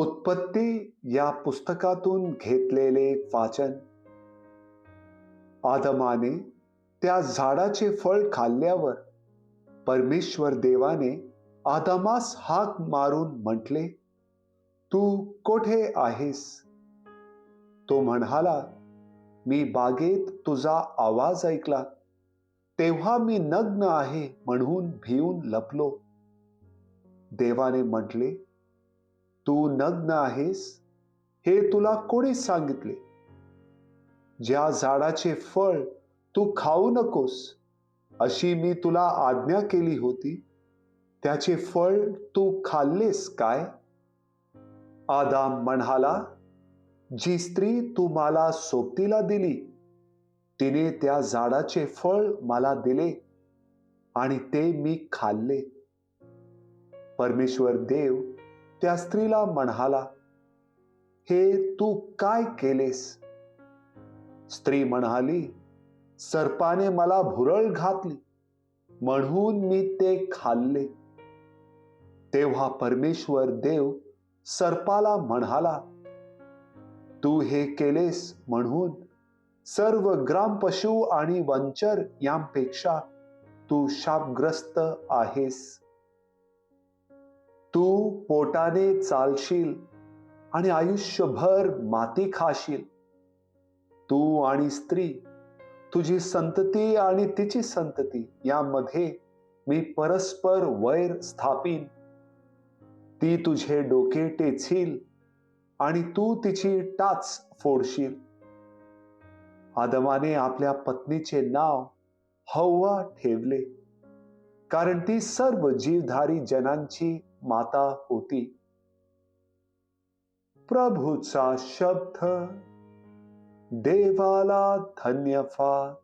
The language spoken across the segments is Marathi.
उत्पत्ती या पुस्तकातून घेतलेले वाचन. आदमाने त्या झाडाचे फळ खाल्ल्यावर परमेश्वर देवाने आदमास हाक मारून म्हटले तू कोठे आहेस? तो म्हणाला मी बागेत तुझा आवाज ऐकला. तेव्हा मी नग्न आहे म्हणून भिवून लपलो. देवाने म्हटले तू नग्न आहेस हे तुला कोणी सांगितले? ज्या झाडाचे फळ तू खाऊ नकोस अशी मी तुला आज्ञा केली होती त्याचे फळ तू खाल्लेस काय? आदाम म्हणाला जी स्त्री तू मला सोबतीला दिली तिने त्या झाडाचे फळ मला दिले आणि ते मी खाल्ले. परमेश्वर देव त्या स्त्रीला म्हणाला हे तू काय केलेस? स्त्री म्हणाली सर्पाने मला भुरळ घातली म्हणून मी ते खाल्ले. तेव्हा परमेश्वर देव सर्पाला म्हणाला तू हे केलेस म्हणून सर्व ग्रामपशु आणि वंचर यांपेक्षा तू शापग्रस्त आहेस. तू पोटाने चालशील आणि आयुष्यभर माती खाशील. तू आणि स्त्री तुझी संतती आणि तिची संतती यामध्ये मी परस्पर वैर स्थापीन. ती तुझे डोके टेचील आणि तू तिची टाच फोडशील. आदमाने आपल्या पत्नीचे नाव हव्वा ठेवले. कारण ती सर्व जीवधारी जनांची माता होती. प्रभूचा शब्द देवाला धन्यवाद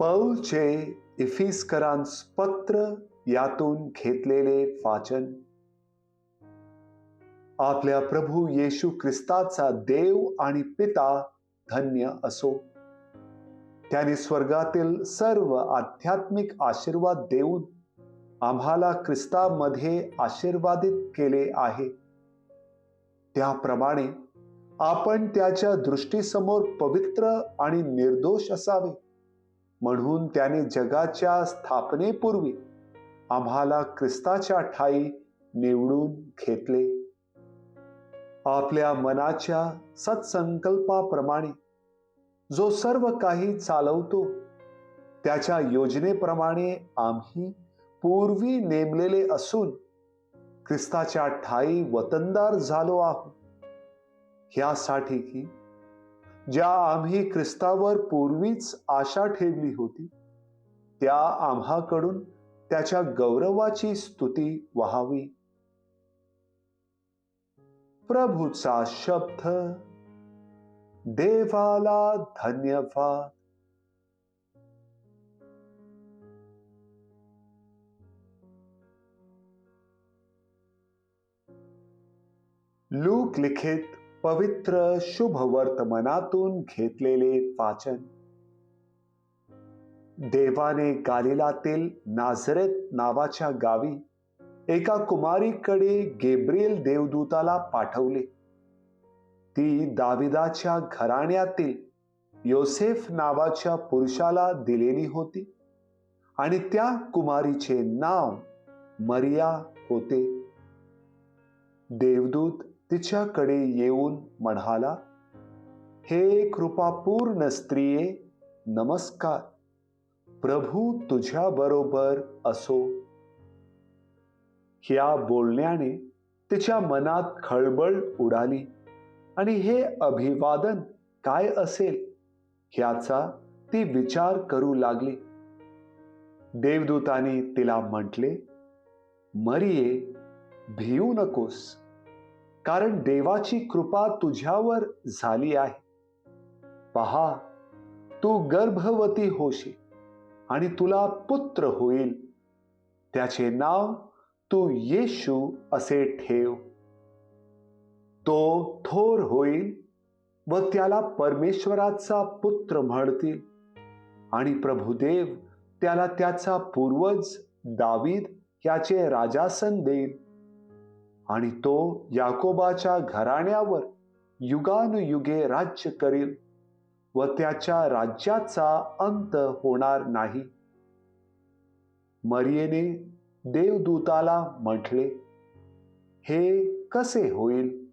पौलचे इफिस्करांस पत्र यातून घेतलेले वाचन. आपल्या प्रभू येशू ख्रिस्ताचा देव आणि पिता धन्य असो. त्याने स्वर्गातील सर्व आध्यात्मिक आशीर्वाद देऊन आम्हाला ख्रिस्तामध्ये आशीर्वादित केले आहे. त्याप्रमाणे आपण त्याच्या दृष्टीसमोर पवित्र आणि निर्दोष असावे. म्हणून त्याने जगाच्या स्थापनेपूर्वी आम्हाला ख्रिस्ताच्या ठाई निवडून घेतले. आपल्या मनाच्या सत्संकल्पाप्रमाणे जो सर्व काही चालवतो त्याच्या योजनेप्रमाणे आम्ही पूर्वी नेमलेले असून ख्रिस्ताच्या ठाई वतनदार झालो आहोत. ह्यासाठी की ज्या आम्ही ख्रिस्तावर पूर्वीच आशा ठेवली होती त्या आम्हाकडून त्याच्या गौरवाची स्तुती व्हावी. प्रभूचा शब्द देवाला धन्यवाद. लूक लिखित पवित्र शुभ वर्तमानातून घेतलेले वाचन. देवाने गालिलातील नाझरेत नावाच्या गावी एका कुमारीकडे गेब्रियल देवदूताला पाठवले. ती दाविदाच्या घराण्यातील योसेफ नावाच्या पुरुषाला दिलेली होती आणि त्या कुमारीचे नाव मरिया होते. देवदूत तिच्याकडे येऊन म्हणाला हे कृपापूर्ण स्त्रिये नमस्कार. प्रभू तुझ्या बरोबर असो. ह्या बोलण्याने तिच्या मनात खळबळ उडाली आणि हे अभिवादन काय असेल ह्याचा ती विचार करू लागली. देवदूताने तिला म्हटले मरिये भिऊ नकोस. कारण देवाची कृपा तुझ्यावर झाली आहे. पहा तू गर्भवती होशी आणि तुला पुत्र होईल. त्याचे नाव तू येशू असे ठेव. तो थोर होईल व त्याला परमेश्वराचा पुत्र म्हणतील आणि प्रभुदेव त्याला त्याचा पूर्वज दावीद याचे राजासन देईल. आणि तो याकोबाच्या घराण्यावर युगानुयुगे राज्य करील व त्याच्या राज्याचा अंत होणार नाही. मरियेने देवदूताला म्हटले हे कसे होईल?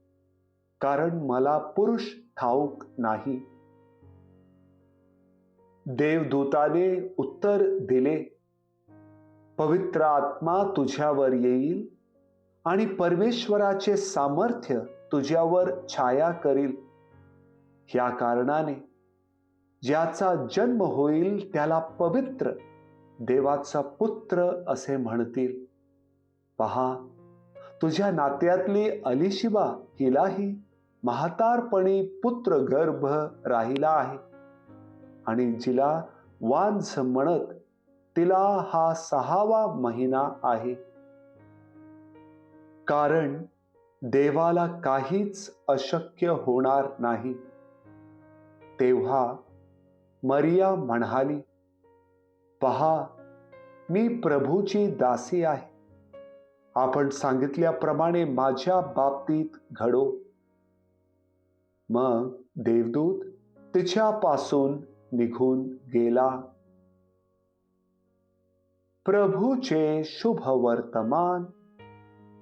कारण मला पुरुष ठाऊक नाही. देवदूताने उत्तर दिले पवित्र आत्मा तुझ्यावर येईल आणि परमेश्वराचे सामर्थ्य तुझ्यावर छाया करील. ह्या कारणाने ज्याचा जन्म होईल त्याला पवित्र देवाचा पुत्र असे म्हणतील. पहा तुझ्या नात्यातली अलिशिबा हिलाही म्हातारपणी पुत्र गर्भ राहिला आहे. आणि जिला वांझ म्हणत तिला हा सहावा महिना आहे. कारण देवाला काहीच अशक्य होणार नाही. तेव्हा मरिया म्हणाली पहा मी प्रभूची दासी आहे. आपण सांगितल्याप्रमाणे माझ्या बाबतीत घडो. मग देवदूत तिच्यापासून निघून गेला. प्रभूचे शुभ वर्तमान